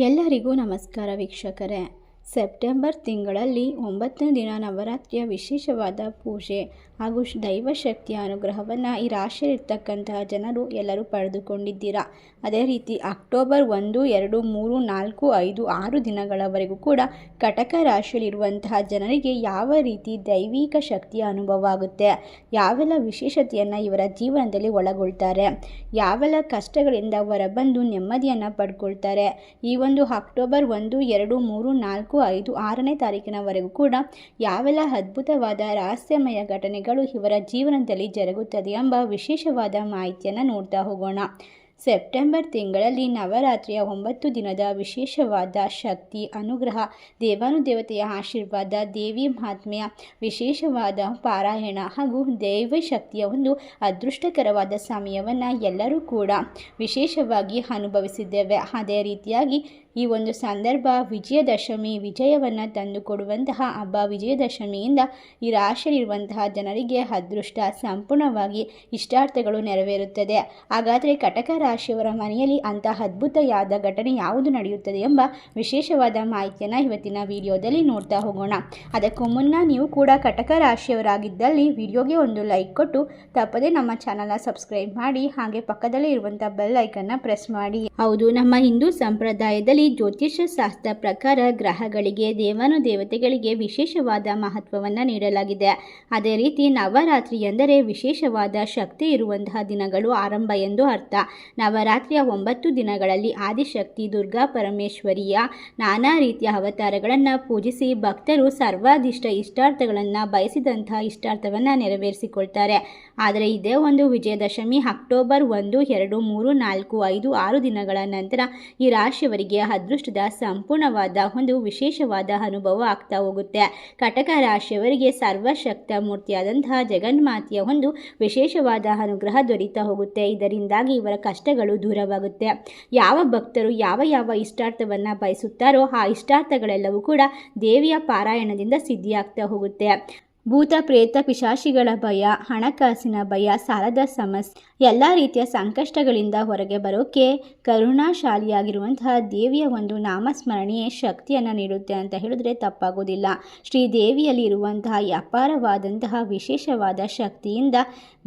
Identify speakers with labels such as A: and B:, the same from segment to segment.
A: ಎಲ್ಲರಿಗೂ ನಮಸ್ಕಾರ ವೀಕ್ಷಕರೇ. ಸೆಪ್ಟೆಂಬರ್ ತಿಂಗಳಲ್ಲಿ ಒಂಬತ್ತನೇ ದಿನ ನವರಾತ್ರಿಯ ವಿಶೇಷವಾದ ಪೂಜೆ ಹಾಗೂ ದೈವಶಕ್ತಿಯ ಅನುಗ್ರಹವನ್ನು ಈ ರಾಶಿಯಲ್ಲಿರ್ತಕ್ಕಂತಹ ಜನರು ಎಲ್ಲರೂ ಪಡೆದುಕೊಂಡಿದ್ದೀರಾ. ಅದೇ ರೀತಿ ಅಕ್ಟೋಬರ್ ಒಂದು, ಎರಡು, ಮೂರು, ನಾಲ್ಕು, ಐದು, ಆರು ದಿನಗಳವರೆಗೂ ಕೂಡ ಕಟಕ ರಾಶಿಯಲ್ಲಿರುವಂತಹ ಜನರಿಗೆ ಯಾವ ರೀತಿ ದೈವಿಕ ಶಕ್ತಿಯ ಅನುಭವ ಆಗುತ್ತೆ ಯಾವೆಲ್ಲ ವಿಶೇಷತೆಯನ್ನು ಇವರ ಜೀವನದಲ್ಲಿ ಒಳಗೊಳ್ತಾರೆ, ಯಾವೆಲ್ಲ ಕಷ್ಟಗಳಿಂದ ಹೊರಬಂದು ನೆಮ್ಮದಿಯನ್ನು ಪಡ್ಕೊಳ್ತಾರೆ, ಈ ಒಂದು ಅಕ್ಟೋಬರ್ ಒಂದು, ಎರಡು, ಮೂರು, ನಾಲ್ಕು, ಐದು, ಆರನೇ ತಾರೀಕಿನವರೆಗೂ ಕೂಡ ಯಾವೆಲ್ಲ ಅದ್ಭುತವಾದ ರಹಸ್ಯಮಯ ಘಟನೆಗಳು ಇವರ ಜೀವನದಲ್ಲಿ ಜರುಗುತ್ತದೆ ಎಂಬ ವಿಶೇಷವಾದ ಮಾಹಿತಿಯನ್ನು ನೋಡ್ತಾ ಹೋಗೋಣ. ಸೆಪ್ಟೆಂಬರ್ ತಿಂಗಳಲ್ಲಿ ನವರಾತ್ರಿಯ ಒಂಬತ್ತು ದಿನದ ವಿಶೇಷವಾದ ಶಕ್ತಿ, ಅನುಗ್ರಹ, ದೇವಾನುದೇವತೆಯ ಆಶೀರ್ವಾದ, ದೇವಿ ಮಹಾತ್ಮೆಯ ವಿಶೇಷವಾದ ಪಾರಾಯಣ ಹಾಗೂ ದೈವ ಶಕ್ತಿಯ ಒಂದು ಅದೃಷ್ಟಕರವಾದ ಸಮಯವನ್ನು ಎಲ್ಲರೂ ಕೂಡ ವಿಶೇಷವಾಗಿ ಅನುಭವಿಸಿದ್ದೇವೆ. ಅದೇ ರೀತಿಯಾಗಿ ಈ ಒಂದು ಸಂದರ್ಭ ವಿಜಯದಶಮಿ ವಿಜಯವನ್ನು ತಂದುಕೊಡುವಂತಹ ಹಬ್ಬ ವಿಜಯದಶಮಿಯಿಂದ ಈ ರಾಶಿಯಲ್ಲಿರುವಂತಹ ಜನರಿಗೆ ಅದೃಷ್ಟ ಸಂಪೂರ್ಣವಾಗಿ ಇಷ್ಟಾರ್ಥಗಳು ನೆರವೇರುತ್ತದೆ. ಹಾಗಾದರೆ ಕಟಕ ರಾಶಿಯವರ ಮನೆಯಲ್ಲಿ ಅಂತಹ ಅದ್ಭುತವಾದ ಘಟನೆ ಯಾವುದು ನಡೆಯುತ್ತದೆ ಎಂಬ ವಿಶೇಷವಾದ ಮಾಹಿತಿಯನ್ನು ಇವತ್ತಿನ ವಿಡಿಯೋದಲ್ಲಿ ನೋಡ್ತಾ ಹೋಗೋಣ. ಅದಕ್ಕೂ ಮುನ್ನ ನೀವು ಕೂಡ ಕಟಕ ರಾಶಿಯವರಾಗಿದ್ದಲ್ಲಿ ವಿಡಿಯೋಗೆ ಒಂದು ಲೈಕ್ ಕೊಟ್ಟು ತಪ್ಪದೇ ನಮ್ಮ ಚಾನಲ್ನ ಸಬ್ಸ್ಕ್ರೈಬ್ ಮಾಡಿ, ಹಾಗೆ ಪಕ್ಕದಲ್ಲೇ ಇರುವಂಥ ಬೆಲ್ ಐಕನ್ನ ಪ್ರೆಸ್ ಮಾಡಿ. ಹೌದು, ನಮ್ಮ ಹಿಂದೂ ಸಂಪ್ರದಾಯದಲ್ಲಿ ಜ್ಯೋತಿಷ್ಯ ಶಾಸ್ತ್ರ ಪ್ರಕಾರ ಗ್ರಹಗಳಿಗೆ ದೇವಾನು ದೇವತೆಗಳಿಗೆ ವಿಶೇಷವಾದ ಮಹತ್ವವನ್ನು ನೀಡಲಾಗಿದೆ. ಅದೇ ರೀತಿ ನವರಾತ್ರಿ ಎಂದರೆ ವಿಶೇಷವಾದ ಶಕ್ತಿ ಇರುವಂತಹ ದಿನಗಳು ಆರಂಭ ಎಂದು ಅರ್ಥ. ನವರಾತ್ರಿಯ ಒಂಬತ್ತು ದಿನಗಳಲ್ಲಿ ಆದಿಶಕ್ತಿ ದುರ್ಗಾ ಪರಮೇಶ್ವರಿಯ ನಾನಾ ರೀತಿಯ ಅವತಾರಗಳನ್ನು ಪೂಜಿಸಿ ಭಕ್ತರು ಸರ್ವಾದಿಷ್ಟ ಇಷ್ಟಾರ್ಥಗಳನ್ನು ಬಯಸಿದಂತಹ ಇಷ್ಟಾರ್ಥವನ್ನು ನೆರವೇರಿಸಿಕೊಳ್ತಾರೆ. ಆದರೆ ಇದೇ ಒಂದು ವಿಜಯದಶಮಿ ಅಕ್ಟೋಬರ್ ಒಂದು, ಎರಡು, ಮೂರು, ನಾಲ್ಕು, ಐದು, ಆರು ದಿನಗಳ ನಂತರ ಈ ರಾಶಿಯವರಿಗೆ ಅದೃಷ್ಟದ ಸಂಪೂರ್ಣವಾದ ಒಂದು ವಿಶೇಷವಾದ ಅನುಭವ ಆಗ್ತಾ ಹೋಗುತ್ತೆ. ಕಟಕ ರಾಶಿಯವರಿಗೆ ಸರ್ವಶಕ್ತ ಮೂರ್ತಿಯಾದಂತಹ ಜಗನ್ಮಾತೆಯ ಒಂದು ವಿಶೇಷವಾದ ಅನುಗ್ರಹ ದೊರೀತಾ ಹೋಗುತ್ತೆ. ಇದರಿಂದಾಗಿ ಇವರ ಕಷ್ಟಗಳು ದೂರವಾಗುತ್ತೆ. ಯಾವ ಭಕ್ತರು ಯಾವ ಯಾವ ಇಷ್ಟಾರ್ಥವನ್ನು ಬಯಸುತ್ತಾರೋ ಆ ಇಷ್ಟಾರ್ಥಗಳೆಲ್ಲವೂ ಕೂಡ ದೇವಿಯ ಪಾರಾಯಣದಿಂದ ಸಿದ್ಧಿಯಾಗ್ತಾ ಹೋಗುತ್ತೆ. ಭೂತ ಪ್ರೇತ ಪಿಶಾಚಿಗಳ ಭಯ, ಹಣಕಾಸಿನ ಭಯ, ಸಾಲದ ಸಮಸ್ಯೆ ಎಲ್ಲ ರೀತಿಯ ಸಂಕಷ್ಟಗಳಿಂದ ಹೊರಗೆ ಬರೋಕ್ಕೆ ಕರುಣಾಶಾಲಿಯಾಗಿರುವಂತಹ ದೇವಿಯ ಒಂದು ನಾಮಸ್ಮರಣೆಯೇ ಶಕ್ತಿಯನ್ನು ನೀಡುತ್ತೆ ಅಂತ ಹೇಳಿದ್ರೆ ತಪ್ಪಾಗೋದಿಲ್ಲ. ಶ್ರೀದೇವಿಯಲ್ಲಿ ಇರುವಂತಹ ಅಪಾರವಾದಂತಹ ವಿಶೇಷವಾದ ಶಕ್ತಿಯಿಂದ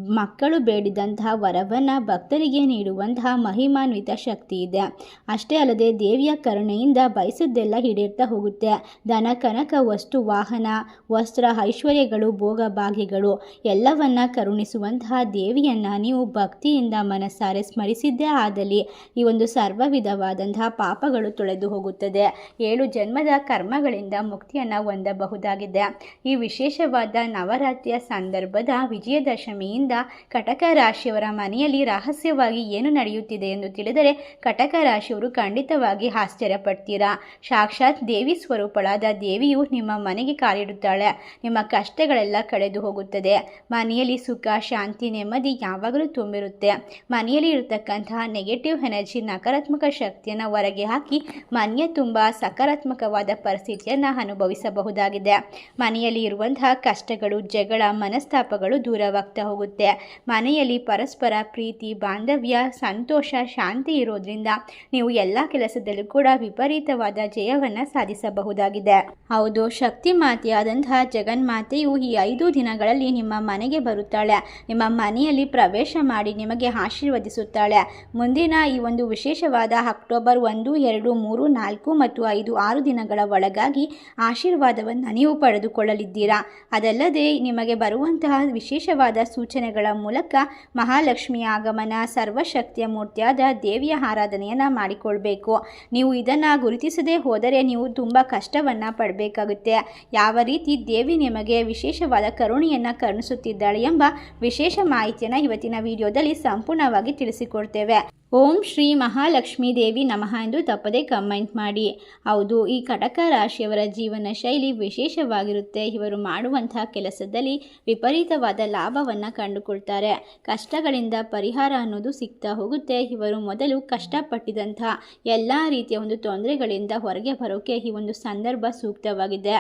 A: ಮಕ್ಕಳು ಬೇಡಿದಂತಹ ವರವನ್ನು ಭಕ್ತರಿಗೆ ನೀಡುವಂತಹ ಮಹಿಮಾನ್ವಿತ ಶಕ್ತಿ ಇದೆ. ಅಷ್ಟೇ ಅಲ್ಲದೆ ದೇವಿಯ ಕರುಣೆಯಿಂದ ಬಯಸಿದ್ದೆಲ್ಲ ಹಿಡಿಯುತ್ತಾ ಹೋಗುತ್ತೆ. ದನ, ಕನಕ, ವಸ್ತು, ವಾಹನ, ವಸ್ತ್ರ, ಐಶ್ವರ್ಯಗಳು, ಭೋಗ, ಭಾಗ್ಯಗಳು ಎಲ್ಲವನ್ನ ಕರುಣಿಸುವಂತಹ ದೇವಿಯನ್ನು ನೀವು ಭಕ್ತಿಯಿಂದ ಮನಸ್ಸಾರೆ ಸ್ಮರಿಸಿದ್ದೇ ಆದಲ್ಲಿ ಈ ಒಂದು ಸರ್ವ ವಿಧವಾದಂತಹ ಪಾಪಗಳು ತೊಳೆದು ಹೋಗುತ್ತದೆ. ಏಳು ಜನ್ಮದ ಕರ್ಮಗಳಿಂದ ಮುಕ್ತಿಯನ್ನು ಹೊಂದಬಹುದಾಗಿದೆ. ಈ ವಿಶೇಷವಾದ ನವರಾತ್ರಿಯ ಸಂದರ್ಭದ ವಿಜಯದಶಮಿಯಿಂದ ಕಟಕ ರಾಶಿಯವರ ಮನೆಯಲ್ಲಿ ರಹಸ್ಯವಾಗಿ ಏನು ನಡೆಯುತ್ತಿದೆ ಎಂದು ತಿಳಿದರೆ ಕಟಕ ರಾಶಿಯವರು ಖಂಡಿತವಾಗಿ ಆಶ್ಚರ್ಯಪಡ್ತೀರಾ. ಸಾಕ್ಷಾತ್ ದೇವಿ ಸ್ವರೂಪಳಾದ ದೇವಿಯು ನಿಮ್ಮ ಮನೆಗೆ ಕಾಲಿಡುತ್ತಾಳೆ. ನಿಮ್ಮ ಕಷ್ಟಗಳೆಲ್ಲ ಕಳೆದು ಹೋಗುತ್ತದೆ. ಮನೆಯಲ್ಲಿ ಸುಖ, ಶಾಂತಿ, ನೆಮ್ಮದಿ ಯಾವಾಗಲೂ ತುಂಬಿರುತ್ತೆ. ಮನೆಯಲ್ಲಿ ಇರತಕ್ಕಂತಹ ನೆಗೆಟಿವ್ ಎನರ್ಜಿ ನಕಾರಾತ್ಮಕ ಶಕ್ತಿಯನ್ನು ಹೊರಗೆ ಹಾಕಿ ಮನೆಯ ತುಂಬ ಸಕಾರಾತ್ಮಕವಾದ ಪರಿಸ್ಥಿತಿಯನ್ನು ಅನುಭವಿಸಬಹುದಾಗಿದೆ. ಮನೆಯಲ್ಲಿ ಇರುವಂತಹ ಕಷ್ಟಗಳು, ಜಗಳ, ಮನಸ್ತಾಪಗಳು ದೂರವಾಗ್ತಾ ಹೋಗುತ್ತೆ. ಮನೆಯಲ್ಲಿ ಪರಸ್ಪರ ಪ್ರೀತಿ, ಬಾಂಧವ್ಯ, ಸಂತೋಷ, ಶಾಂತಿ ಇರೋದ್ರಿಂದ ನೀವು ಎಲ್ಲ ಕೆಲಸದಲ್ಲೂ ಕೂಡ ವಿಪರೀತವಾದ ಜಯವನ್ನು ಸಾಧಿಸಬಹುದಾಗಿದೆ. ಹೌದು, ಶಕ್ತಿ ಮಾತೆಯಾದಂತಹ ಜಗನ್ಮಾತೆಯು ಈ ಐದು ದಿನಗಳಲ್ಲಿ ನಿಮ್ಮ ಮನೆಗೆ ಬರುತ್ತಾಳೆ. ನಿಮ್ಮ ಮನೆಯಲ್ಲಿ ಪ್ರವೇಶ ನಿಮಗೆ ಆಶೀರ್ವದಿಸುತ್ತಾಳೆ. ಮುಂದಿನ ಈ ಒಂದು ವಿಶೇಷವಾದ ಅಕ್ಟೋಬರ್ ಒಂದು, ಎರಡು, ಮೂರು, ನಾಲ್ಕು ಮತ್ತು ಐದು, ಆರು ದಿನಗಳ ಒಳಗಾಗಿ ಆಶೀರ್ವಾದವನ್ನು ನೀವು ಪಡೆದುಕೊಳ್ಳಲಿದ್ದೀರಾ? ಅದಲ್ಲದೆ ನಿಮಗೆ ಬರುವಂತಹ ವಿಶೇಷವಾದ ಸೂಚನೆಗಳ ಮೂಲಕ ಮಹಾಲಕ್ಷ್ಮಿಯ ಆಗಮನ, ಸರ್ವಶಕ್ತಿಯ ಮೂರ್ತಿಯಾದ ದೇವಿಯ ಆರಾಧನೆಯನ್ನು ಮಾಡಿಕೊಳ್ಬೇಕು. ನೀವು ಇದನ್ನು ಗುರುತಿಸದೇ ಹೋದರೆ ನೀವು ತುಂಬ ಕಷ್ಟವನ್ನು ಪಡಬೇಕಾಗುತ್ತೆ. ಯಾವ ರೀತಿ ದೇವಿ ನಿಮಗೆ ವಿಶೇಷವಾದ ಕರುಣೆಯನ್ನು ಕರುಣಿಸುತ್ತಿದ್ದಾಳೆ ಎಂಬ ವಿಶೇಷ ಮಾಹಿತಿಯನ್ನು ಇವತ್ತಿನ ವಿಡಿಯೋದಲ್ಲಿ ಸಂಪೂರ್ಣವಾಗಿ ತಿಳಿಸಿಕೊಡ್ತೇವೆ. ಓಂ ಶ್ರೀ ಮಹಾಲಕ್ಷ್ಮೀ ದೇವಿ ನಮಃ ಎಂದು ತಪ್ಪದೇ ಕಮೆಂಟ್ ಮಾಡಿ. ಹೌದು, ಈ ಕಟಕ ರಾಶಿಯವರ ಜೀವನ ಶೈಲಿ ವಿಶೇಷವಾಗಿರುತ್ತೆ. ಇವರು ಮಾಡುವಂತಹ ಕೆಲಸದಲ್ಲಿ ವಿಪರೀತವಾದ ಲಾಭವನ್ನು ಕಂಡುಕೊಳ್ತಾರೆ. ಕಷ್ಟಗಳಿಂದ ಪರಿಹಾರ ಅನ್ನೋದು ಸಿಗ್ತಾ ಹೋಗುತ್ತೆ. ಇವರು ಮೊದಲು ಕಷ್ಟಪಟ್ಟಿದಂತಹ ಎಲ್ಲ ರೀತಿಯ ಒಂದು ತೊಂದರೆಗಳಿಂದ ಹೊರಗೆ ಬರೋಕೆ ಈ ಒಂದು ಸಂದರ್ಭ ಸೂಕ್ತವಾಗಿದೆ.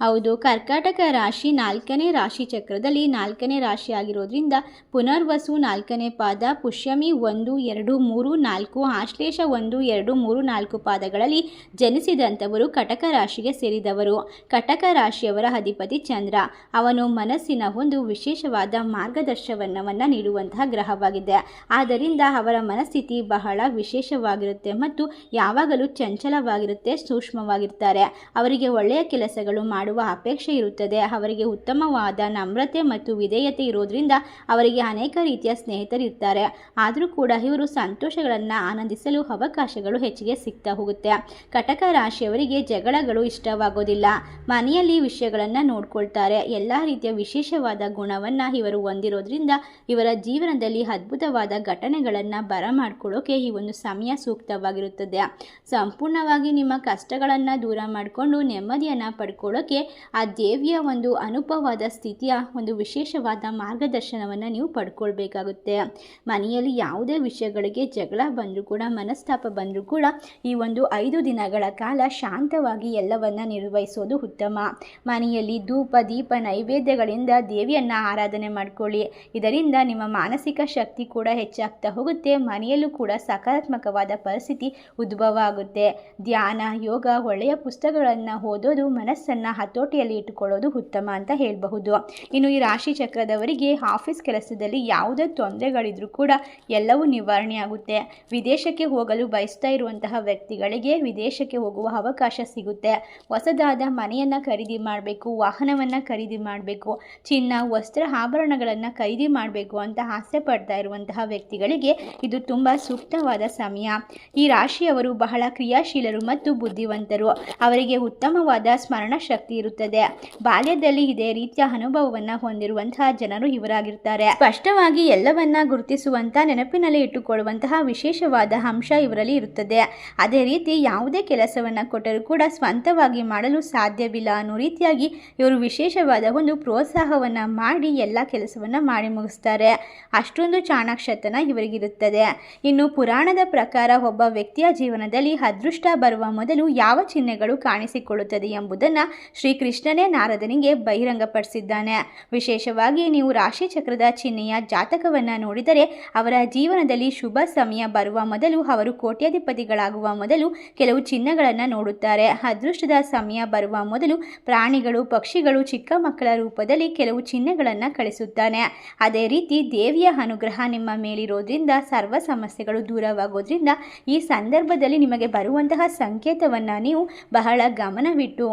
A: ಹೌದು, ಕರ್ಕಾಟಕ ರಾಶಿ ನಾಲ್ಕನೇ ರಾಶಿ ಚಕ್ರದಲ್ಲಿ ನಾಲ್ಕನೇ ರಾಶಿ ಆಗಿರೋದ್ರಿಂದ ಪುನರ್ವಸು ನಾಲ್ಕನೇ ಪಾದ, ಪುಷ್ಯಮಿ ಒಂದು, ಎರಡು, ಮೂರು, ನಾಲ್ಕು, ಆಶ್ಲೇಷ ಒಂದು, ಎರಡು, ಮೂರು, ನಾಲ್ಕು ಪಾದಗಳಲ್ಲಿ ಜನಿಸಿದಂಥವರು ಕಟಕ ರಾಶಿಗೆ ಸೇರಿದವರು. ಕಟಕ ರಾಶಿಯವರ ಅಧಿಪತಿ ಚಂದ್ರ. ಅವನು ಮನಸ್ಸಿನ ಒಂದು ವಿಶೇಷವಾದ ಮಾರ್ಗದರ್ಶನವನ್ನು ನೀಡುವಂತಹ ಗ್ರಹವಾಗಿದೆ. ಆದ್ದರಿಂದ ಅವರ ಮನಸ್ಥಿತಿ ಬಹಳ ವಿಶೇಷವಾಗಿರುತ್ತೆ ಮತ್ತು ಯಾವಾಗಲೂ ಚಂಚಲವಾಗಿರುತ್ತೆ, ಸೂಕ್ಷ್ಮವಾಗಿರ್ತಾರೆ. ಅವರಿಗೆ ಒಳ್ಳೆಯ ಕೆಲಸಗಳು ಮಾಡುವ ಅಪೇಕ್ಷೆ ಇರುತ್ತದೆ. ಅವರಿಗೆ ಉತ್ತಮವಾದ ನಮ್ರತೆ ಮತ್ತು ವಿಧೇಯತೆ ಇರೋದ್ರಿಂದ ಅವರಿಗೆ ಅನೇಕ ರೀತಿಯ ಸ್ನೇಹಿತರಿರ್ತಾರೆ. ಆದರೂ ಕೂಡ ಇವರು ಸಂತೋಷಗಳನ್ನು ಆನಂದಿಸಲು ಅವಕಾಶಗಳು ಹೆಚ್ಚಿಗೆ ಸಿಗ್ತಾ ಹೋಗುತ್ತೆ. ಕಟಕ ರಾಶಿಯವರಿಗೆ ಜಗಳಗಳು ಇಷ್ಟವಾಗೋದಿಲ್ಲ. ಮನೆಯಲ್ಲಿ ವಿಷಯಗಳನ್ನು ನೋಡ್ಕೊಳ್ತಾರೆ. ಎಲ್ಲ ರೀತಿಯ ವಿಶೇಷವಾದ ಗುಣವನ್ನು ಇವರು ಹೊಂದಿರೋದ್ರಿಂದ ಇವರ ಜೀವನದಲ್ಲಿ ಅದ್ಭುತವಾದ ಘಟನೆಗಳನ್ನು ಬರಮಾಡ್ಕೊಳ್ಳೋಕೆ ಈ ಒಂದು ಸಮಯ ಸೂಕ್ತವಾಗಿರುತ್ತದೆ. ಸಂಪೂರ್ಣವಾಗಿ ನಿಮ್ಮ ಕಷ್ಟಗಳನ್ನು ದೂರ ಮಾಡಿಕೊಂಡು ನೆಮ್ಮದಿಯನ್ನು ಪಡ್ಕೊಳ್ಳೋಕೆ ಆ ದೇವಿಯ ಒಂದು ಅನುಪವಾದ ಸ್ಥಿತಿಯ ಒಂದು ವಿಶೇಷವಾದ ಮಾರ್ಗದರ್ಶನವನ್ನು ನೀವು ಪಡ್ಕೊಳ್ಬೇಕಾಗುತ್ತೆ. ಮನೆಯಲ್ಲಿ ಯಾವುದೇ ವಿಷಯಗಳಿಗೆ ಜಗಳ ಬಂದರೂ ಕೂಡ, ಮನಸ್ತಾಪ ಬಂದರೂ ಕೂಡ ಈ ಒಂದು ಐದು ದಿನಗಳ ಕಾಲ ಶಾಂತವಾಗಿ ಎಲ್ಲವನ್ನ ನಿರ್ವಹಿಸೋದು ಉತ್ತಮ. ಮನೆಯಲ್ಲಿ ಧೂಪ, ದೀಪ, ನೈವೇದ್ಯಗಳಿಂದ ದೇವಿಯನ್ನು ಆರಾಧನೆ ಮಾಡಿಕೊಳ್ಳಿ. ಇದರಿಂದ ನಿಮ್ಮ ಮಾನಸಿಕ ಶಕ್ತಿ ಕೂಡ ಹೆಚ್ಚಾಗ್ತಾ ಹೋಗುತ್ತೆ. ಮನೆಯಲ್ಲೂ ಕೂಡ ಸಕಾರಾತ್ಮಕವಾದ ಪರಿಸ್ಥಿತಿ ಉದ್ಭವ ಆಗುತ್ತೆ. ಧ್ಯಾನ, ಯೋಗ, ಒಳ್ಳೆಯ ಪುಸ್ತಕಗಳನ್ನು ಓದೋದು ಮನಸ್ಸನ್ನು ಹತೋಟಿಯಲ್ಲಿ ಇಟ್ಟುಕೊಳ್ಳೋದು ಉತ್ತಮ ಅಂತ ಹೇಳಬಹುದು. ಇನ್ನು ಈ ರಾಶಿ ಚಕ್ರದವರಿಗೆ ಆಫೀಸ್ ಕೆಲಸದಲ್ಲಿ ಯಾವುದೇ ತೊಂದರೆಗಳಿದ್ರೂ ಕೂಡ ಎಲ್ಲವೂ ನಿವಾರಣೆ ಆಗುತ್ತೆ ವಿದೇಶಕ್ಕೆ ಹೋಗಲು ಬಯಸ್ತಾ ಇರುವಂತಹ ವ್ಯಕ್ತಿಗಳಿಗೆ ವಿದೇಶಕ್ಕೆ ಹೋಗುವ ಅವಕಾಶ ಸಿಗುತ್ತೆ. ಹೊಸದಾದ ಮನೆಯನ್ನು ಖರೀದಿ ಮಾಡಬೇಕು, ವಾಹನವನ್ನು ಖರೀದಿ ಮಾಡಬೇಕು, ಚಿನ್ನ, ವಸ್ತ್ರ ಆಭರಣಗಳನ್ನು ಖರೀದಿ ಮಾಡಬೇಕು ಅಂತ ಆಸೆ ಪಡ್ತಾ ಇರುವಂತಹ ವ್ಯಕ್ತಿಗಳಿಗೆ ಇದು ತುಂಬ ಸೂಕ್ತವಾದ ಸಮಯ. ಈ ರಾಶಿಯವರು ಬಹಳ ಕ್ರಿಯಾಶೀಲರು ಮತ್ತು ಬುದ್ಧಿವಂತರು. ಅವರಿಗೆ ಉತ್ತಮವಾದ ಸ್ಮರಣ ಶಕ್ತಿ ಇರುತ್ತದೆ. ಬಾಲ್ಯದಲ್ಲಿ ಇದೇ ರೀತಿಯ ಅನುಭವವನ್ನು ಹೊಂದಿರುವಂತಹ ಜನರು ಇವರಾಗಿರ್ತಾರೆ. ಸ್ಪಷ್ಟವಾಗಿ ಎಲ್ಲವನ್ನ ಗುರುತಿಸುವಂತಹ ನೆನಪಿನಲ್ಲಿ ಇಟ್ಟುಕೊಳ್ಳುವಂತಹ ವಿಶೇಷವಾದ ಅಂಶ ಇವರಲ್ಲಿ ಇರುತ್ತದೆ. ಅದೇ ರೀತಿ ಯಾವುದೇ ಕೆಲಸವನ್ನು ಕೊಟ್ಟರೂ ಕೂಡ ಸ್ವಂತವಾಗಿ ಮಾಡಲು ಸಾಧ್ಯವಿಲ್ಲ ಅನ್ನೋ ರೀತಿಯಾಗಿ ಇವರು ವಿಶೇಷವಾದ ಒಂದು ಪ್ರೋತ್ಸಾಹವನ್ನು ಮಾಡಿ ಎಲ್ಲ ಕೆಲಸವನ್ನು ಮಾಡಿ ಮುಗಿಸ್ತಾರೆ. ಅಷ್ಟೊಂದು ಚಾಣಾಕ್ಷತನ ಇವರಿಗಿರುತ್ತದೆ. ಇನ್ನು ಪುರಾಣದ ಪ್ರಕಾರ ಒಬ್ಬ ವ್ಯಕ್ತಿಯ ಜೀವನದಲ್ಲಿ ಅದೃಷ್ಟ ಬರುವ ಮೊದಲು ಯಾವ ಚಿಹ್ನೆಗಳು ಕಾಣಿಸಿಕೊಳ್ಳುತ್ತದೆ ಎಂಬುದನ್ನು ಶ್ರೀಕೃಷ್ಣನೇ ನಾರದನಿಗೆ ಬಹಿರಂಗಪಡಿಸಿದ್ದಾನೆ. ವಿಶೇಷವಾಗಿ ನೀವು ರಾಶಿ ಚಕ್ರದ ಚಿಹ್ನೆಯ ಜಾತಕವನ್ನು ನೋಡಿದರೆ ಅವರ ಜೀವನದಲ್ಲಿ ಶುಭ ಸಮಯ ಬರುವ ಮೊದಲು ಅವರು ಕೋಟ್ಯಾಧಿಪತಿಗಳಾಗುವ ಮೊದಲು ಕೆಲವು ಚಿಹ್ನೆಗಳನ್ನು ನೋಡುತ್ತಾರೆ. ಅದೃಷ್ಟದ ಸಮಯ ಬರುವ ಮೊದಲು ಪ್ರಾಣಿಗಳು, ಪಕ್ಷಿಗಳು, ಚಿಕ್ಕ ಮಕ್ಕಳ ರೂಪದಲ್ಲಿ ಕೆಲವು ಚಿಹ್ನೆಗಳನ್ನು ಕಳಿಸುತ್ತಾನೆ. ಅದೇ ರೀತಿ ದೇವಿಯ ಅನುಗ್ರಹ ನಿಮ್ಮ ಮೇಲಿರೋದ್ರಿಂದ, ಸರ್ವ ಸಮಸ್ಯೆಗಳು ದೂರವಾಗೋದ್ರಿಂದ ಈ ಸಂದರ್ಭದಲ್ಲಿ ನಿಮಗೆ ಬರುವಂತಹ ಸಂಕೇತವನ್ನು ನೀವು ಬಹಳ ಗಮನವಿಟ್ಟು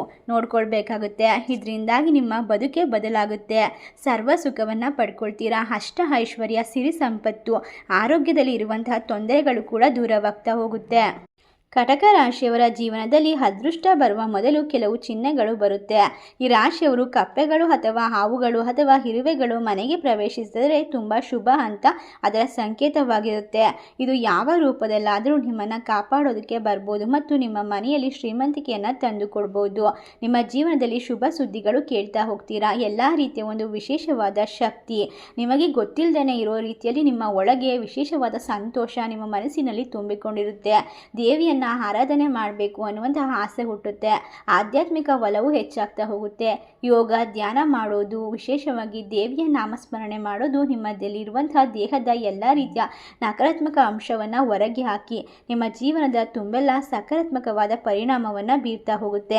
A: ನೋಡ್ಕೊಳ್ಬೇಕಾಗುತ್ತೆ ಇದರಿಂದಾಗಿ ನಿಮ್ಮ ಬದುಕೆ ಬದಲಾಗುತ್ತೆ. ಸರ್ವ ಸುಖವನ್ನು ಪಡ್ಕೊಳ್ತೀರಾ? ಅಷ್ಟ ಐಶ್ವರ್ಯ, ಸಿರಿ ಸಂಪತ್ತು, ಆರೋಗ್ಯದಲ್ಲಿ ಇರುವಂತಹ ತೊಂದರೆಗಳು ಕೂಡ ದೂರವಾಗ್ತಾ ಹೋಗುತ್ತೆ. ಕಟಕ ರಾಶಿಯವರ ಜೀವನದಲ್ಲಿ ಅದೃಷ್ಟ ಬರುವ ಮೊದಲು ಕೆಲವು ಚಿಹ್ನೆಗಳು ಬರುತ್ತೆ. ಈ ರಾಶಿಯವರು ಕಪ್ಪೆಗಳು ಅಥವಾ ಹಾವುಗಳು ಅಥವಾ ಇರುವೆಗಳು ಮನೆಗೆ ಪ್ರವೇಶಿಸಿದರೆ ತುಂಬ ಶುಭ ಅಂತ ಅದರ ಸಂಕೇತವಾಗಿರುತ್ತೆ. ಇದು ಯಾವ ರೂಪದಲ್ಲಾದರೂ ನಿಮ್ಮನ್ನು ಕಾಪಾಡೋದಕ್ಕೆ ಬರ್ಬೋದು ಮತ್ತು ನಿಮ್ಮ ಮನೆಯಲ್ಲಿ ಶ್ರೀಮಂತಿಕೆಯನ್ನು ತಂದುಕೊಡ್ಬೋದು. ನಿಮ್ಮ ಜೀವನದಲ್ಲಿ ಶುಭ ಸುದ್ದಿಗಳು ಕೇಳ್ತಾ ಹೋಗ್ತೀರಾ? ಎಲ್ಲ ರೀತಿಯ ಒಂದು ವಿಶೇಷವಾದ ಶಕ್ತಿ. ನಿಮಗೆ ಗೊತ್ತಿಲ್ಲದೇ ಇರೋ ರೀತಿಯಲ್ಲಿ ನಿಮ್ಮ ಒಳಗೆ ವಿಶೇಷವಾದ ಸಂತೋಷ ನಿಮ್ಮ ಮನಸ್ಸಿನಲ್ಲಿ ತುಂಬಿಕೊಂಡಿರುತ್ತೆ. ದೇವಿಯನ್ನು ಆರಾಧನೆ ಮಾಡಬೇಕು ಅನ್ನುವಂತಹ ಆಸೆ ಹುಟ್ಟುತ್ತೆ. ಆಧ್ಯಾತ್ಮಿಕ ಒಲವು ಹೆಚ್ಚಾಗ್ತಾ ಹೋಗುತ್ತೆ. ಯೋಗ, ಧ್ಯಾನ ಮಾಡೋದು, ವಿಶೇಷವಾಗಿ ದೇವಿಯ ನಾಮಸ್ಮರಣೆ ಮಾಡೋದು ನಿಮ್ಮದಲ್ಲಿರುವಂತಹ ದೇಹದ ಎಲ್ಲ ರೀತಿಯ ನಕಾರಾತ್ಮಕ ಅಂಶವನ್ನು ಹೊರಗೆ ಹಾಕಿ, ನಿಮ್ಮ ಜೀವನದ ತುಂಬೆಲ್ಲ ಸಕಾರಾತ್ಮಕವಾದ ಪರಿಣಾಮವನ್ನು ಬೀರ್ತಾ ಹೋಗುತ್ತೆ.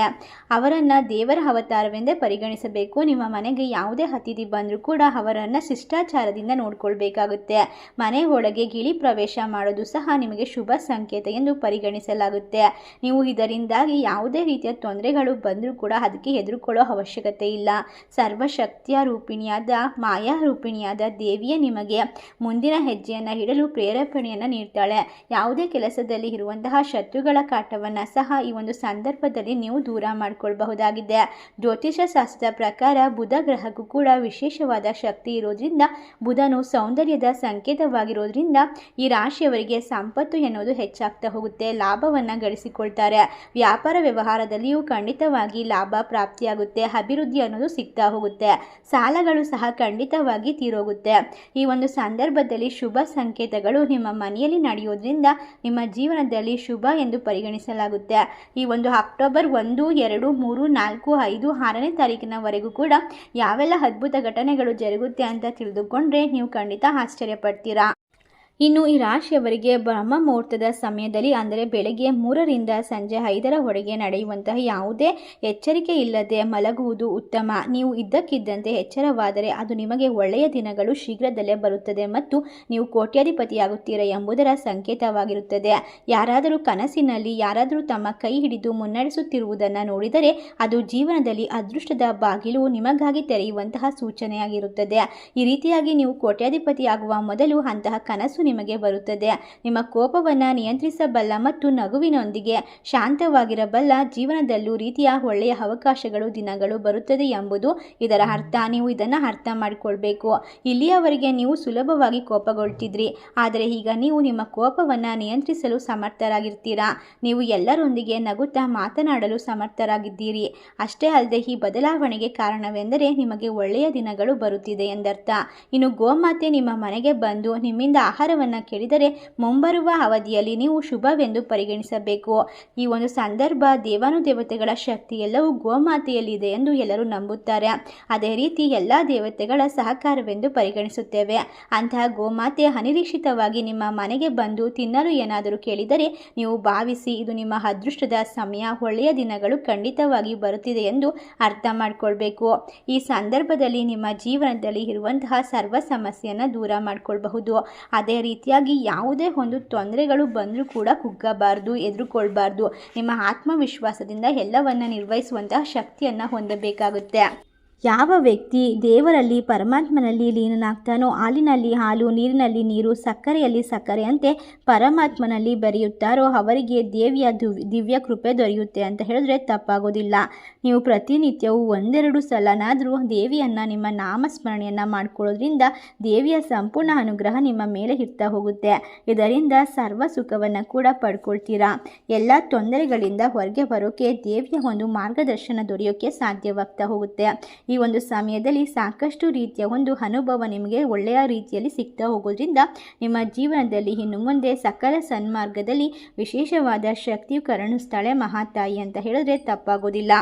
A: ಅವರನ್ನು ದೇವರ ಅವತಾರವೆಂದೇ ಪರಿಗಣಿಸಬೇಕು. ನಿಮ್ಮ ಮನೆಗೆ ಯಾವುದೇ ಅತಿಥಿ ಬಂದರೂ ಕೂಡ ಅವರನ್ನು ಶಿಷ್ಟಾಚಾರದಿಂದ ನೋಡ್ಕೊಳ್ಬೇಕಾಗುತ್ತೆ. ಮನೆ ಒಳಗೆ ಗಿಳಿ ಪ್ರವೇಶ ಮಾಡೋದು ಸಹ ನಿಮಗೆ ಶುಭ ಸಂಕೇತ ಎಂದು ಪರಿಗಣಿಸಲಾಗುತ್ತೆ ನೀವು ಇದರಿಂದಾಗಿ ಯಾವುದೇ ರೀತಿಯ ತೊಂದರೆಗಳು ಬಂದರೂ ಕೂಡ ಅದಕ್ಕೆ ಹೆದರುಕೊಳ್ಳೋ ಅವಶ್ಯಕತೆ ಇಲ್ಲ. ಸರ್ವಶಕ್ತಿಯ ರೂಪಿಣಿಯಾದ, ಮಾಯಾ ರೂಪಿಣಿಯಾದ ದೇವಿಯೇ ನಿಮಗೆ ಮುಂದಿನ ಹೆಜ್ಜೆಯನ್ನು ಇಡಲು ಪ್ರೇರೇಪಣೆಯನ್ನು ನೀಡ್ತಾಳೆ. ಯಾವುದೇ ಕೆಲಸದಲ್ಲಿ ಇರುವಂತಹ ಶತ್ರುಗಳ ಕಾಟವನ್ನು ಸಹ ಈ ಒಂದು ಸಂದರ್ಭದಲ್ಲಿ ನೀವು ದೂರ ಮಾಡಿಕೊಳ್ಬಹುದಾಗಿದೆ. ಜ್ಯೋತಿಷ ಶಾಸ್ತ್ರದ ಪ್ರಕಾರ ಬುಧ ಗ್ರಹಕ್ಕೂ ಕೂಡ ವಿಶೇಷವಾದ ಶಕ್ತಿ ಇರೋದ್ರಿಂದ, ಬುಧನು ಸೌಂದರ್ಯದ ಸಂಕೇತವಾಗಿರೋದ್ರಿಂದ ಈ ರಾಶಿಯವರಿಗೆ ಸಂಪತ್ತು ಎನ್ನುವುದು ಹೆಚ್ಚಾಗ್ತಾ ಹೋಗುತ್ತೆ. ಲಾಭ ಲಾಭವನ್ನು ಗಳಿಸಿಕೊಳ್ತಾರೆ. ವ್ಯಾಪಾರ ವ್ಯವಹಾರದಲ್ಲಿಯೂ ಖಂಡಿತವಾಗಿ ಲಾಭ ಪ್ರಾಪ್ತಿಯಾಗುತ್ತೆ. ಅಭಿವೃದ್ಧಿ ಅನ್ನೋದು ಸಿಗ್ತಾ ಹೋಗುತ್ತೆ. ಸಾಲಗಳು ಸಹ ಖಂಡಿತವಾಗಿ ತೀರೋಗುತ್ತೆ. ಈ ಒಂದು ಸಂದರ್ಭದಲ್ಲಿ ಶುಭ ಸಂಕೇತಗಳು ನಿಮ್ಮ ಮನೆಯಲ್ಲಿ ನಡೆಯೋದ್ರಿಂದ ನಿಮ್ಮ ಜೀವನದಲ್ಲಿ ಶುಭ ಎಂದು ಪರಿಗಣಿಸಲಾಗುತ್ತೆ. ಈ ಒಂದು ಅಕ್ಟೋಬರ್ ಒಂದು, ಎರಡು, ಮೂರು, ನಾಲ್ಕು, ಐದು, ಆರನೇ ತಾರೀಕಿನವರೆಗೂ ಕೂಡ ಯಾವೆಲ್ಲ ಅದ್ಭುತ ಘಟನೆಗಳು ಜರುಗುತ್ತೆ ಅಂತ ತಿಳಿದುಕೊಂಡ್ರೆ ನೀವು ಖಂಡಿತ ಆಶ್ಚರ್ಯಪಡ್ತೀರಾ. ಇನ್ನು ಈ ರಾಶಿಯವರಿಗೆ ಬ್ರಹ್ಮ ಮುಹೂರ್ತದ ಸಮಯದಲ್ಲಿ, ಅಂದರೆ ಬೆಳಗ್ಗೆ ಮೂರರಿಂದ ಸಂಜೆ ಐದರ ಹೊರಗೆ ನಡೆಯುವಂತಹ ಯಾವುದೇ ಎಚ್ಚರಿಕೆ ಇಲ್ಲದೆ ಮಲಗುವುದು ಉತ್ತಮ. ನೀವು ಇದ್ದಕ್ಕಿದ್ದಂತೆ ಎಚ್ಚರವಾದರೆ ಅದು ನಿಮಗೆ ಒಳ್ಳೆಯ ದಿನಗಳು ಶೀಘ್ರದಲ್ಲೇ ಬರುತ್ತದೆ ಮತ್ತು ನೀವು ಕೋಟ್ಯಾಧಿಪತಿಯಾಗುತ್ತೀರಾ ಎಂಬುದರ ಸಂಕೇತವಾಗಿರುತ್ತದೆ. ಯಾರಾದರೂ ಕನಸಿನಲ್ಲಿ, ಯಾರಾದರೂ ತಮ್ಮ ಕೈ ಹಿಡಿದು ಮುನ್ನಡೆಸುತ್ತಿರುವುದನ್ನು ನೋಡಿದರೆ ಅದು ಜೀವನದಲ್ಲಿ ಅದೃಷ್ಟದ ಬಾಗಿಲು ನಿಮಗಾಗಿ ತೆರೆಯುವಂತಹ ಸೂಚನೆಯಾಗಿರುತ್ತದೆ. ಈ ರೀತಿಯಾಗಿ ನೀವು ಕೋಟ್ಯಾಧಿಪತಿಯಾಗುವ ಮೊದಲು ಅಂತಹ ಕನಸು ನಿಮಗೆ ಬರುತ್ತದೆ. ನಿಮ್ಮ ಕೋಪವನ್ನು ನಿಯಂತ್ರಿಸಬಲ್ಲ ಮತ್ತು ನಗುವಿನೊಂದಿಗೆ ಶಾಂತವಾಗಿರಬಲ್ಲ ಜೀವನದಲ್ಲೂ ರೀತಿಯ ಒಳ್ಳೆಯ ಅವಕಾಶಗಳು, ದಿನಗಳು ಬರುತ್ತದೆ ಎಂಬುದು ಇದರ ಅರ್ಥ. ನೀವು ಇದನ್ನು ಅರ್ಥ ಮಾಡಿಕೊಳ್ಬೇಕು. ಇಲ್ಲಿಯವರೆಗೆ ನೀವು ಸುಲಭವಾಗಿ ಕೋಪಗೊಳ್ತಿದ್ರಿ. ಆದರೆ ಈಗ ನೀವು ನಿಮ್ಮ ಕೋಪವನ್ನು ನಿಯಂತ್ರಿಸಲು ಸಮರ್ಥರಾಗಿರ್ತೀರಾ? ನೀವು ಎಲ್ಲರೊಂದಿಗೆ ನಗುತ್ತಾ ಮಾತನಾಡಲು ಸಮರ್ಥರಾಗಿದ್ದೀರಿ. ಅಷ್ಟೇ ಅಲ್ಲದೆ ಈ ಬದಲಾವಣೆಗೆ ಕಾರಣವೆಂದರೆ ನಿಮಗೆ ಒಳ್ಳೆಯ ದಿನಗಳು ಬರುತ್ತಿದೆ ಎಂದರ್ಥ. ಇನ್ನು ಗೋಮಾತೆ ನಿಮ್ಮ ಮನೆಗೆ ಬಂದು ನಿಮ್ಮಿಂದ ಆಹಾರವನ್ನು ಕೇಳಿದರೆ ಮುಂಬರುವ ಅವಧಿಯಲ್ಲಿ ನೀವು ಶುಭವೆಂದು ಪರಿಗಣಿಸಬೇಕು. ಈ ಒಂದು ಸಂದರ್ಭ ದೇವಾನುದೇವತೆಗಳ ಶಕ್ತಿ ಎಲ್ಲವೂ ಗೋಮಾತೆಯಲ್ಲಿದೆ ಎಂದು ಎಲ್ಲರೂ ನಂಬುತ್ತಾರೆ. ಅದೇ ರೀತಿ ಎಲ್ಲ ದೇವತೆಗಳ ಸಹಕಾರವೆಂದು ಪರಿಗಣಿಸುತ್ತೇವೆ. ಅಂತಹ ಗೋಮಾತೆ ಅನಿರೀಕ್ಷಿತವಾಗಿ ನಿಮ್ಮ ಮನೆಗೆ ಬಂದು ತಿನ್ನಲು ಏನಾದರೂ ಕೇಳಿದರೆ ನೀವು ಭಾವಿಸಿ ಇದು ನಿಮ್ಮ ಅದೃಷ್ಟದ ಸಮಯ, ಒಳ್ಳೆಯ ದಿನಗಳು ಖಂಡಿತವಾಗಿ ಬರುತ್ತಿದೆ ಎಂದು ಅರ್ಥ ಮಾಡಿಕೊಳ್ಬೇಕು. ಈ ಸಂದರ್ಭದಲ್ಲಿ ನಿಮ್ಮ ಜೀವನದಲ್ಲಿ ಇರುವಂತಹ ಸರ್ವ ಸಮಸ್ಯೆಯನ್ನು ದೂರ ಮಾಡಿಕೊಳ್ಬಹುದು. ಅದೇ ರೀತಿಯಾಗಿ ಯಾವುದೇ ಒಂದು ತೊಂದರೆಗಳು ಬಂದರೂ ಕೂಡ ಕುಗ್ಗಬಾರ್ದು ಎದುರುಕೊಳ್ಬಾರ್ದು. ನಿಮ್ಮ ಆತ್ಮವಿಶ್ವಾಸದಿಂದ ಎಲ್ಲವನ್ನ ನಿರ್ವಹಿಸುವಂತಹ ಶಕ್ತಿಯನ್ನು ಹೊಂದಬೇಕಾಗುತ್ತೆ. ಯಾವ ವ್ಯಕ್ತಿ ದೇವರಲ್ಲಿ, ಪರಮಾತ್ಮನಲ್ಲಿ ಲೀನನಾಗ್ತಾನೋ ಹಾಲಿನಲ್ಲಿ ಹಾಲು, ನೀರಿನಲ್ಲಿ ನೀರು, ಸಕ್ಕರೆಯಲ್ಲಿ ಸಕ್ಕರೆಯಂತೆ ಪರಮಾತ್ಮನಲ್ಲಿ ಬೆರೆಯುತ್ತಾರೋ ಅವರಿಗೆ ದೇವಿಯ ದಿವ್ಯ ಕೃಪೆ ದೊರೆಯುತ್ತೆ ಅಂತ ಹೇಳಿದ್ರೆ ತಪ್ಪಾಗೋದಿಲ್ಲ. ನೀವು ಪ್ರತಿನಿತ್ಯವೂ ಒಂದೆರಡು ಸಲನಾದರೂ ದೇವಿಯನ್ನು, ನಿಮ್ಮ ನಾಮಸ್ಮರಣೆಯನ್ನು ಮಾಡಿಕೊಳ್ಳೋದ್ರಿಂದ ದೇವಿಯ ಸಂಪೂರ್ಣ ಅನುಗ್ರಹ ನಿಮ್ಮ ಮೇಲೆ ಇರ್ತಾ ಹೋಗುತ್ತೆ. ಇದರಿಂದ ಸರ್ವ ಸುಖವನ್ನು ಕೂಡ ಪಡ್ಕೊಳ್ತೀರಾ? ಎಲ್ಲ ತೊಂದರೆಗಳಿಂದ ಹೊರಗೆ ಬರೋಕೆ ದೇವಿಯ ಒಂದು ಮಾರ್ಗದರ್ಶನ ದೊರೆಯೋಕೆ ಸಾಧ್ಯವಾಗ್ತಾ ಹೋಗುತ್ತೆ. ಈ ಒಂದು ಸಮಯದಲ್ಲಿ ಸಾಕಷ್ಟು ರೀತಿಯ ಒಂದು ಅನುಭವ ನಿಮಗೆ ಒಳ್ಳೆಯ ರೀತಿಯಲ್ಲಿ ಸಿಗ್ತಾ ಹೋಗೋದ್ರಿಂದ ನಿಮ್ಮ ಜೀವನದಲ್ಲಿ ಇನ್ನು ಮುಂದೆ ಸಕಲ ಸನ್ಮಾರ್ಗದಲ್ಲಿ ವಿಶೇಷವಾದ ಶಕ್ತಿಯು ಕರುಣಿಸ್ತಾಳೆ ಮಹಾತಾಯಿ ಅಂತ ಹೇಳಿದ್ರೆ ತಪ್ಪಾಗೋದಿಲ್ಲ.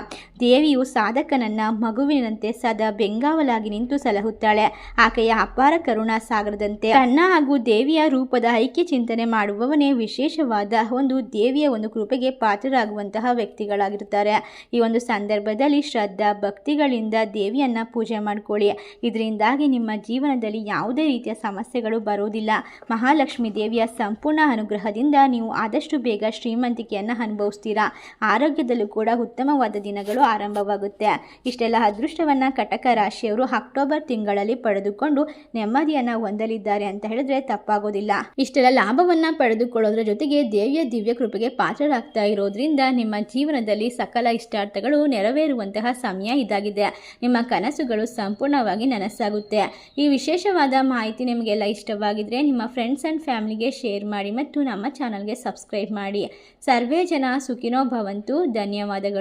A: ದೇವಿಯು ಸಾಧಕನನ್ನ ಮಗುವಿನಂತೆ ಸದಾ ಬೆಂಗಾವಲಾಗಿ ನಿಂತು ಸಲಹುತ್ತಾಳೆ. ಆಕೆಯ ಅಪಾರ ಕರುಣಾ ಸಾಗರದಂತೆ ತನ್ನ ಹಾಗೂ ದೇವಿಯ ರೂಪದ ಐಕ್ಯ ಚಿಂತನೆ ಮಾಡುವವನೇ ವಿಶೇಷವಾದ ಒಂದು ದೇವಿಯ ಒಂದು ಕೃಪೆಗೆ ಪಾತ್ರರಾಗುವಂತಹ ವ್ಯಕ್ತಿಗಳಾಗಿರುತ್ತಾರೆ ಈ ಒಂದು ಸಂದರ್ಭದಲ್ಲಿ ಶ್ರದ್ಧಾ ಭಕ್ತಿಗಳಿಂದ ದೇವಿಯನ್ನ ಪೂಜೆ ಮಾಡಿಕೊಳ್ಳಿ. ಇದರಿಂದಾಗಿ ನಿಮ್ಮ ಜೀವನದಲ್ಲಿ ಯಾವುದೇ ರೀತಿಯ ಸಮಸ್ಯೆಗಳು ಬರೋದಿಲ್ಲ ಮಹಾಲಕ್ಷ್ಮಿ ದೇವಿಯ ಸಂಪೂರ್ಣ ಅನುಗ್ರಹದಿಂದ ನೀವು ಆದಷ್ಟು ಬೇಗ ಶ್ರೀಮಂತಿಕೆಯನ್ನು ಅನುಭವಿಸ್ತೀರಾ. ಆರೋಗ್ಯದಲ್ಲೂ ಕೂಡ ಉತ್ತಮವಾದ ದಿನಗಳು ಆರಂಭವಾಗುತ್ತೆ. ಇಷ್ಟೆಲ್ಲ ಅದೃಷ್ಟವನ್ನು ಕಟಕ ರಾಶಿಯವರು ಅಕ್ಟೋಬರ್ ತಿಂಗಳಲ್ಲಿ ಪಡೆದುಕೊಂಡು ನೆಮ್ಮದಿಯನ್ನು ಹೊಂದಲಿದ್ದಾರೆ ಅಂತ ಹೇಳಿದ್ರೆ ತಪ್ಪಾಗೋದಿಲ್ಲ. ಇಷ್ಟೆಲ್ಲ ಲಾಭವನ್ನು ಪಡೆದುಕೊಳ್ಳೋದ್ರ ಜೊತೆಗೆ ದೇವಿಯ ದಿವ್ಯ ಕೃಪೆಗೆ ಪಾತ್ರರಾಗ್ತಾ ಇರೋದ್ರಿಂದ ನಿಮ್ಮ ಜೀವನದಲ್ಲಿ ಸಕಲ ಇಷ್ಟಾರ್ಥಗಳು ನೆರವೇರುವಂತಹ ಸಮಯ ಇದಾಗಿದೆ. ಕನಸುಗಳು ಸಂಪೂರ್ಣವಾಗಿ ನನಸಾಗುತ್ತೆ. ಈ ವಿಶೇಷವಾದ ಮಾಹಿತಿ ನಿಮಗೆಲ್ಲ ಇಷ್ಟವಾಗಿದ್ರೆ ನಿಮ್ಮ ಫ್ರೆಂಡ್ಸ್ ಆ್ಯಂಡ್ ಫ್ಯಾಮಿಲಿಗೆ ಶೇರ್ ಮಾಡಿ ಮತ್ತು ನಮ್ಮ ಚಾನಲ್ಗೆ ಸಬ್ಸ್ಕ್ರೈಬ್ ಮಾಡಿ. ಸರ್ವೇ ಜನ ಸುಖಿನೋ ಭವಂತು. ಧನ್ಯವಾದಗಳು.